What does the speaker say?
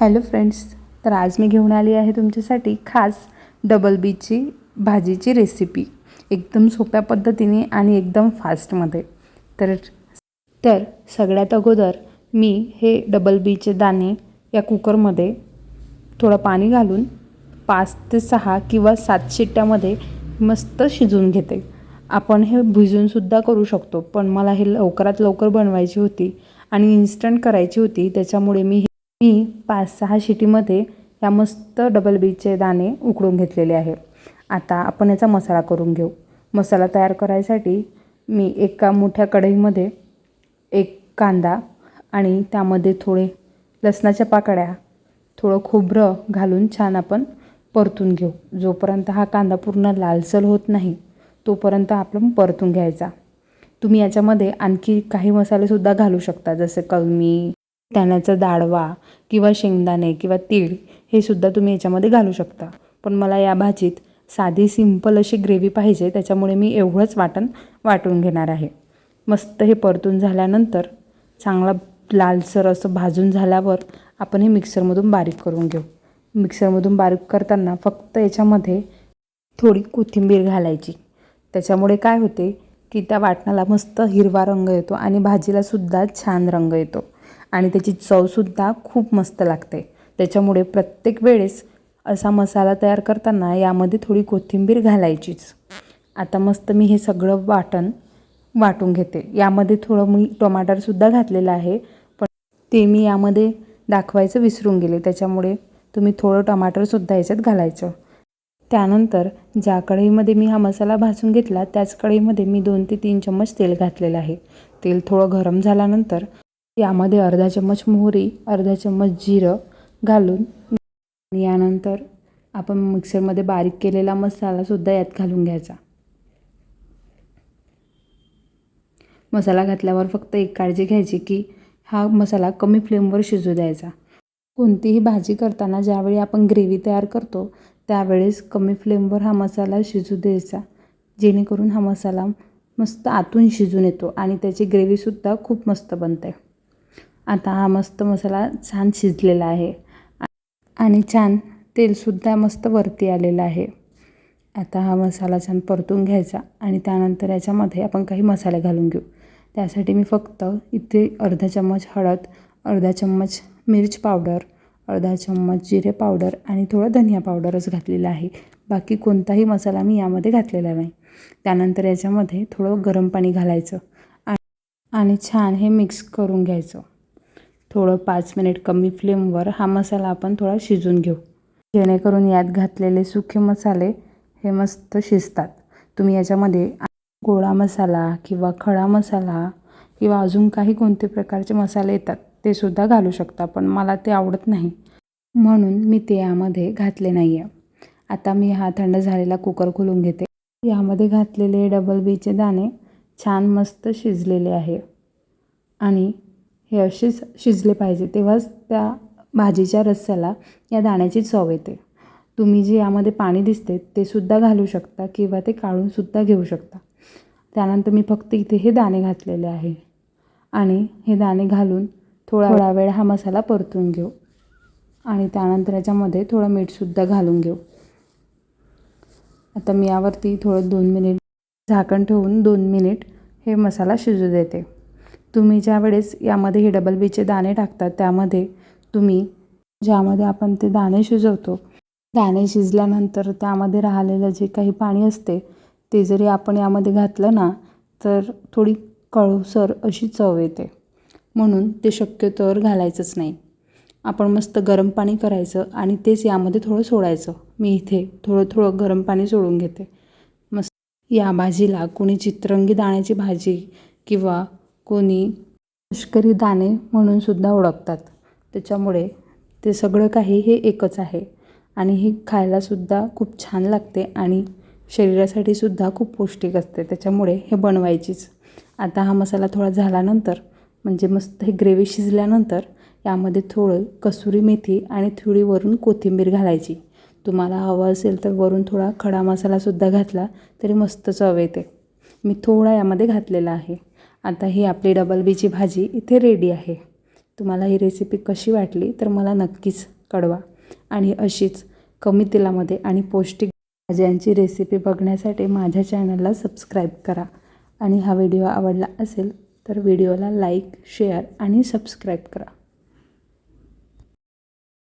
Hello friends तर आज मी घेऊन आली आहे तुमच्यासाठी खास डबल बीची भाजीची रेसिपी एकदम सोप्या पद्धतीने आणि एकदम फास्टमध्ये तर तर सगळ्यात अगोदर मी हे डबल बीचे दाणे या कुकरमध्ये थोडं पाणी घालून पाच ते सहा किंवा सात शिट्ट्यामध्ये मस्त शिजवून घेते. आपण हे भिजूनसुद्धा करू शकतो पण मला हे लवकरात लवकर बनवायची होती आणि इन्स्टंट करायची होती त्याच्यामुळे मी मी पाच सहा शिटीमध्ये या मस्त डबल बीचे दाणे उकडून घेतलेले आहे. आता आपण याचा मसाला करून घेऊ. मसाला तयार करायसाठी मी एका मोठ्या कढईमध्ये एक कांदा आणि त्यामध्ये थोडे लसणाच्या पाकळ्या थोडं खोबरं घालून छान आपण परतून घेऊ. जोपर्यंत हा कांदा पूर्ण लालसर होत नाही तोपर्यंत आपण परतून घ्यायचा. तुम्ही याच्यामध्ये आणखी काही मसालेसुद्धा घालू शकता जसे कलमी त्याण्याचा दाडवा किंवा शेंगदाणे किंवा तीळ हे सुद्धा तुम्ही याच्यामध्ये घालू शकता. पण मला या भाजीत साधी सिंपल अशी ग्रेव्ही पाहिजे त्याच्यामुळे मी एवढंच वाटण वाटून घेणार आहे. मस्त हे परतून झाल्यानंतर चांगला लालसर असं भाजून झाल्यावर आपण हे मिक्सरमधून बारीक करून घेऊ. मिक्सरमधून बारीक करताना फक्त याच्यामध्ये थोडी कोथिंबीर घालायची. त्याच्यामुळे काय होते की त्या वाटणाला मस्त हिरवा रंग येतो आणि भाजीलासुद्धा छान रंग येतो. आणि त्याची चवसुद्धा खूप मस्त लागते. त्याच्यामुळे प्रत्येक वेळेस असा मसाला तयार करताना यामध्ये थोडी कोथिंबीर घालायचीच. आता मस्त मी हे सगळं वाटण वाटून घेते. यामध्ये थोडं मी टमाटरसुद्धा घातलेलं आहे पण ते मी यामध्ये दाखवायचं विसरून गेले. त्याच्यामुळे तुम्ही थोडं टमाटरसुद्धा याच्यात घालायचं. त्यानंतर ज्या कढईमध्ये मी हा मसाला भाजून घेतला त्याच कढईमध्ये मी दोन ते तीन चम्मच तेल घातलेलं आहे. तेल थोडं गरम झाल्यानंतर यामध्ये अर्धा चम्मच मोहरी अर्धा चम्मच जिरं घालून यानंतर आपण मिक्सरमध्ये बारीक केलेला मसालासुद्धा यात घालून घ्यायचा. मसाला घातल्यावर फक्त एक काळजी घ्यायची की हा मसाला कमी फ्लेमवर शिजू द्यायचा. कोणतीही भाजी करताना ज्यावेळी आपण ग्रेव्ही तयार करतो त्यावेळेस कमी फ्लेमवर हा मसाला शिजू द्यायचा. जेणेकरून हा मसाला मस्त आतून शिजून येतो आणि त्याची ग्रेव्हीसुद्धा खूप मस्त बनते. आता हा मस्त मसाला छान शिजलेला आहे. आणि छान तेलसुद्धा मस्त वरती आलेलं आहे. आता हा मसाला छान परतून घ्यायचा आणि त्यानंतर याच्यामध्ये आपण काही मसाले घालून घेऊ. त्यासाठी मी फक्त इथे अर्धा चम्मच हळद अर्धा चम्मच मिरच पावडर अर्धा चम्मच जिरे पावडर आणि थोडं धनिया पावडरच घातलेलं आहे. बाकी कोणताही मसाला मी यामध्ये घातलेला नाही. त्यानंतर याच्यामध्ये थोडं गरम पाणी घालायचं. आणि छान हे मिक्स करून घ्यायचं. थोडं पाच मिनिट कमी फ्लेमवर हा मसाला आपण थोडा शिजून घेऊ. जेणेकरून यात घातलेले सुखे मसाले हे मस्त शिजतात. तुम्ही याच्यामध्ये गोळा मसाला किंवा खडा मसाला किंवा अजून काही कोणते प्रकारचे मसाले येतात ते सुद्धा घालू शकता पण मला ते आवडत नाही. म्हणून मी ते यामध्ये घातले नाही आहे आता मी हा थंड झालेला कुकर खोलून घेते. यामध्ये घातलेले डबल बीचे दाणे छान मस्त शिजलेले आहे. आणि हे असेच शिजले पाहिजे. तेव्हाच त्या भाजीच्या रस्स्याला या दाण्याची चव येते. तुम्ही जे यामध्ये पाणी दिसते ते सुद्धा घालू शकता किंवा ते काढूनसुद्धा घेऊ शकता. त्यानंतर मी फक्त इथे हे दाणे घातलेले आहे. आणि हे दाणे घालून थोडा थोडा वेळ हा मसाला परतून घेऊ. आणि त्यानंतर याच्यामध्ये थोडं मीठसुद्धा घालून घेऊ. आता मी यावरती थोडं दोन मिनिट झाकण ठेवून दोन मिनिट हे मसाला शिजू देते. तुम्ही ज्या वेळेस यामध्ये हे डबल बीचे दाणे टाकतात त्यामध्ये तुम्ही ज्यामध्ये आपण ते दाणे शिजवतो दाणे शिजल्यानंतर त्यामध्ये राहिलेलं जे काही पाणी असते ते जरी आपण यामध्ये घातलं ना तर थोडी कळसर अशी चव येते. म्हणून ते शक्यतोवर घालायचंच नाही. आपण मस्त गरम पाणी करायचं आणि तेच यामध्ये थोडं सोडायचं. मी इथे थोडं थोडं गरम पाणी सोडून घेते. मस्त या भाजीला कोणी चित्रंगी दाण्याची भाजी किंवा कोणी लष्करी दाणे म्हणूनसुद्धा ओळखतात. त्याच्यामुळे ते सगळं काही हे एकच आहे. आणि हे खायलासुद्धा खूप छान लागते आणि शरीरासाठी सुद्धा खूप पौष्टिक असते. त्याच्यामुळे हे बनवायचीच. आता हा मसाला थोडा झाल्यानंतर म्हणजे मस्त हे ग्रेव्ही शिजल्यानंतर यामध्ये थोडं कसुरी मेथी आणि थोडी वरून कोथिंबीर घालायची. तुम्हाला हवं असेल तर वरून थोडा खडा मसालासुद्धा घातला तरी मस्त चव येते. मी थोडा यामध्ये घातलेला आहे. आता ही आपली डबल बीची भाजी इथे रेडी आहे. तुम्हाला ही रेसिपी कशी वाटली तर मला नक्कीच कळवा. आणि अशीच कमी तेलामध्ये आणि पौष्टिक भाज्यांची रेसिपी बघण्यासाठी माझ्या चॅनलला सबस्क्राईब करा. आणि हा व्हिडिओ आवडला असेल तर व्हिडिओला लाईक शेअर आणि सबस्क्राईब करा.